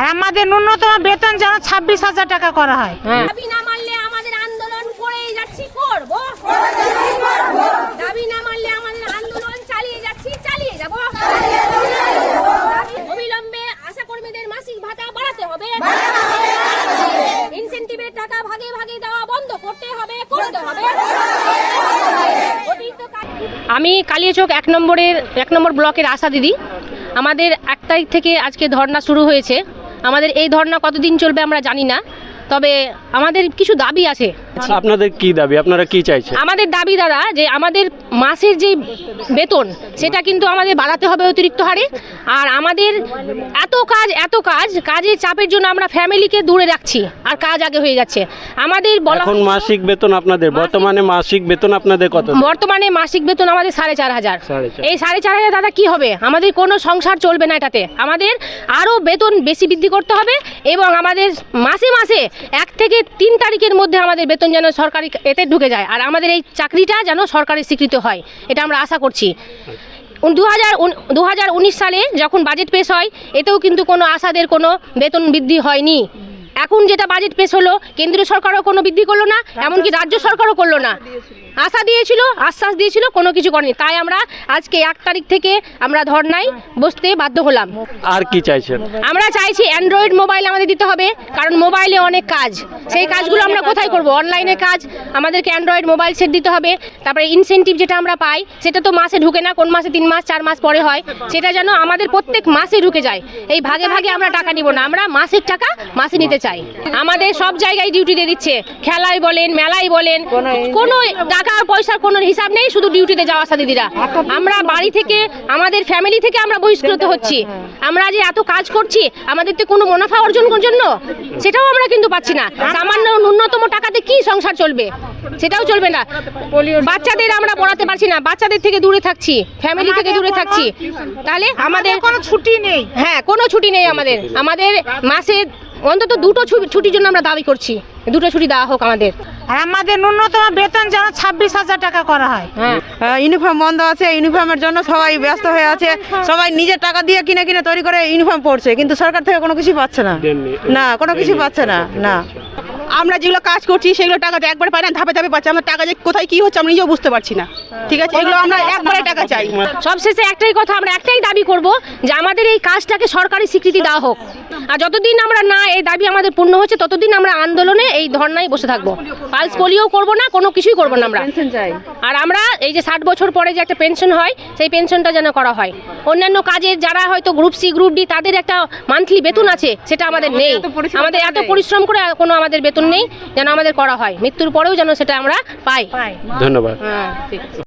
আর আমাদের ন্যূনতম বেতন যেন ছাব্বিশ হাজার টাকা করা হয়। দাবি না মানলে আমাদের আন্দোলন করেই যাচ্ছি করব। দাবি না মানলে আমাদের আন্দোলন চালিয়ে যাচ্ছি চালিয়ে যাব। অবিলম্বে আশা কর্মীদের মাসিক ভাতা বাড়াতে হবে। ইনসেন্টিভের টাকা ভাগে ভাগে দেওয়া বন্ধ করতে হবে করতে হবে। আমি কালিয়াচক এক নম্বরের এক নম্বর ব্লকের আশা দিদি। আমাদের এক তারিখ থেকে আজকে ধর্না শুরু হয়েছে। আমাদের এই ধর্না কতদিন চলবে আমরা জানি না। তবে আমাদের কিছু দাবি আছে। আপনাদের কি দাবি? আপনারা কি চাইছেন? আমাদের দাবি দাদা যে আমাদের মাসের যে বেতন সেটা কিন্তু আমাদের বাড়াতে হবে অতিরিক্ত হারে। আর আমাদের এত কাজ এত কাজ কাজের চাপের জন্য আমরা ফ্যামিলিকে দূরে রাখছি আর কাজ আগে হয়ে যাচ্ছে। আমাদের এখন মাসিক বেতন আপনাদের? বর্তমানে মাসিক বেতন আপনাদের কত? বর্তমানে মাসিক বেতন আমাদের সাড়ে চার হাজার। এই সাড়ে চার হাজার দাদা কি হবে? আমাদের কোনো সংসার চলবে না এটাতে। আমাদের আরও বেতন বেশি বৃদ্ধি করতে হবে এবং আমাদের মাসে মাসে এক থেকে তিন তারিখের মধ্যে আমাদের বেতন যেন সরকারি এতে ঢুকে যায় আর আমাদের এই চাকরিটা যেন সরকারি স্বীকৃত হয়, এটা আমরা আশা করছি। দু হাজার সালে যখন বাজেট পেশ হয়, এতেও কিন্তু কোনো আশাদের কোনো বেতন বৃদ্ধি হয়নি। এখন যেটা বাজেট পেশ হলো কেন্দ্রীয় সরকারও কোনো বৃদ্ধি করল না এমনকি রাজ্য সরকারও করল না। আশা দিয়েছিল আশ্বাস দিয়েছিল কোনো কিছু করেনি। তাই আমরা আজকে এক তারিখ থেকে আমরা ধর্নায় বসতে বাধ্য হলাম। আর কি চাইছেন? আমরা চাইছি অ্যান্ড্রয়েড মোবাইল আমাদের দিতে হবে কারণ মোবাইলে অনেক কাজ। সেই কাজগুলো আমরা কোথায় করব? অনলাইনে কাজ আমাদেরকে অ্যান্ড্রয়েড মোবাইল সেট দিতে হবে তারপরে ইনসেন্টিভ যেটা আমরা পাই সেটা তো মাসে ঢুকে না কোন মাসে তিন মাস চার মাস পরে হয় সেটা যেন আমাদের প্রত্যেক মাসে ঢুকে যায়। এই ভাগে ভাগে আমরা টাকা নিব না আমরা মাসের টাকা মাসে নিতে চাই। আমাদের সব জায়গায় ডিউটি দিয়ে দিচ্ছে। খেলায় বলেন মেলায় বলেন কোনো টাকা পয়সার কোনো হিসাব নেই শুধু ডিউটিতে যাওয়া আসা দিদিরা। আমরা বাড়ি থেকে আমাদের ফ্যামিলি থেকে আমরা বহিষ্কৃত হচ্ছি। আমরা যে এত কাজ করছি আমাদের তো কোনো মুনাফা অর্জন করার জন্য সেটাও আমরা কিন্তু পাচ্ছি না। সামান্য ন্যূনতম টাকাতে কি সংসার চলবে? সেটাও চলবে না। বাচ্চাদের আমরা পড়াতে পারছি না। বাচ্চাদের থেকে দূরে থাকছি ফ্যামিলি থেকে দূরে থাকছি। তাহলে আমাদের কোনো ছুটি নেই। হ্যাঁ কোনো ছুটি নেই আমাদের। আমাদের মাসে অন্তত দুটো ছু- ছুটির জন্য আমরা দাবি করছি। দুটো ছুটি দেওয়া হোক আমাদের। আর আমাদের ন্যূনতম বেতন যেন ছাব্বিশ হাজার টাকা করা হয়। হ্যাঁ। ইউনিফর্ম বন্ধ আছে ইউনিফর্মের জন্য সবাই ব্যস্ত হয়ে আছে। সবাই নিজের টাকা দিয়ে কিনে কিনে তৈরি করে ইউনিফর্ম পড়ছে কিন্তু সরকার থেকে কোনো কিছু পাচ্ছে না। না কোনো কিছু পাচ্ছে না না। আমরা যেগুলো কাজ করছি সেগুলো টাকা তো একবার পাই না ধাপে ধাপে পাচ্ছি। আমরা টাকা যে কোথায় কি হচ্ছে আমরা নিজেও বুঝতে পারছি না। ঠিক আছে? এগুলো আমরা একবারে টাকা চাই। সবশেষে একটাই কথা আমরা একটাই দাবি করব যে আমাদের এই কাজটাকে সরকারি স্বীকৃতি দেওয়া হোক। আর যতদিন আমরা না এই দাবি আমাদের পূর্ণ হচ্ছে ততদিন আমরা আন্দোলনে এই ধর্নায় বসে থাকব। পালস পোলিও করব না কোনো কিছুই করব না আমরা। চাই। আর আমরা এই যে ষাট বছর পরে যে একটা পেনশন হয় সেই পেনশনটা যেন করা হয়। অন্যান্য কাজের যারা হয়তো গ্রুপ সি গ্রুপ ডি তাদের একটা মান্থলি বেতন আছে সেটা আমাদের নেই। আমাদের এত পরিশ্রম করে আর কোনো আমাদের বেতন নেই যেন আমাদের করা হয়। মৃত্যুর পরেও যেন সেটা আমরা পাই। ধন্যবাদ। হ্যাঁ ঠিক আছে।